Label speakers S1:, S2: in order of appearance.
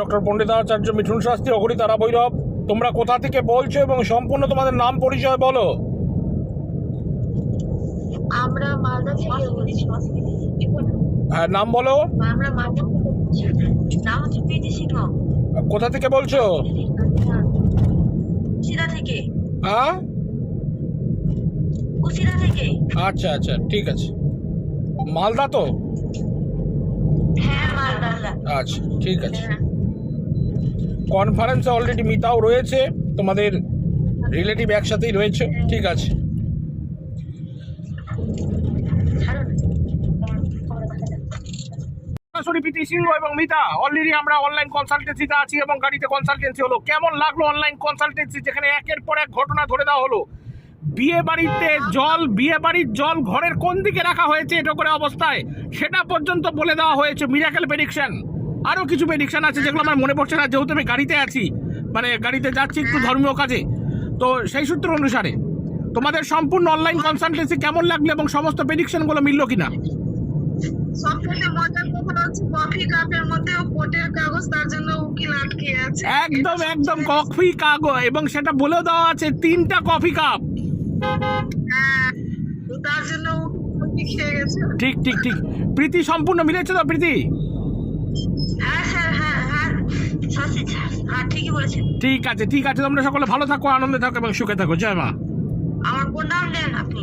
S1: Doctor Panditacharya Mithun Shastri Aghori Tara Bhairav তোমরা কোথা থেকে বলছো এবং সম্পূর্ণ তোমাদের নাম পরিচয় বলো?
S2: আমরা মালদা থেকে
S1: হ্যাঁ নাম বলো।
S2: আমরা মালদা নাম হচ্ছে প্রীতি সিংহ।
S1: কোথা থেকে বলছো?
S2: কুশিরা থেকে।
S1: হ্যাঁ?
S2: কুশিরা থেকে।
S1: আচ্ছা আচ্ছা ঠিক আছে। মালদা তো?
S2: হ্যাঁ মালদা।
S1: আচ্ছা ঠিক আছে। কনফারেন্সে অলরেডি মিতাও রয়েছে, তোমাদের রিলেটিভ একসাথেই রয়েছে, ঠিক আছে। সরাসরি প্রীতি সিংহ এবং মিতা অলরেডি আমরা অনলাইন কনসালটেন্সিতে আছি এবং গাড়িতে কনসালটেন্সি হলো। কেমন লাগল অনলাইন কনসালটেন্সি যেখানে একের পর এক ঘটনা ধরে দেওয়া হলো? বিয়ে বাড়িতে জল, বিয়ে বাড়ির জল ঘরের কোন দিকে রাখা হয়েছে, এটা করে অবস্থায়, সেটা পর্যন্ত বলে দেওয়া হয়েছে মিরাকেল প্রেডিকশন আরও কিছু প্রেডিকশন আছে যেগুলো আমার মনে পড়ছে না যেহেতু আমি গাড়িতে আছি। মানে গাড়িতে যাচ্ছি একটু ধর্মীয় কাজে। তো সেই সূত্র অনুসারে তোমাদের সম্পূর্ণ অনলাইন কনসালটেন্সি কেমন লাগল এবং সমস্ত প্রেডিকশনগুলো মিললো কিনা? একদম একদম কফি কাগজ এবং সেটা বলেও দেওয়া আছে তিনটা কফি কাপ
S2: হ্যাঁ তার জন্য খেয়ে গেছে।
S1: ঠিক ঠিক ঠিক। প্রীতি সম্পূর্ণ মিলেছে তো প্রীতি? ঠিক আছে ঠিক আছে তোমরা সকলে ভালো থাকো আনন্দে থাকো এবং সুখে থাকো। জয় মা।
S2: আমার কোন নাম নেন আপনি।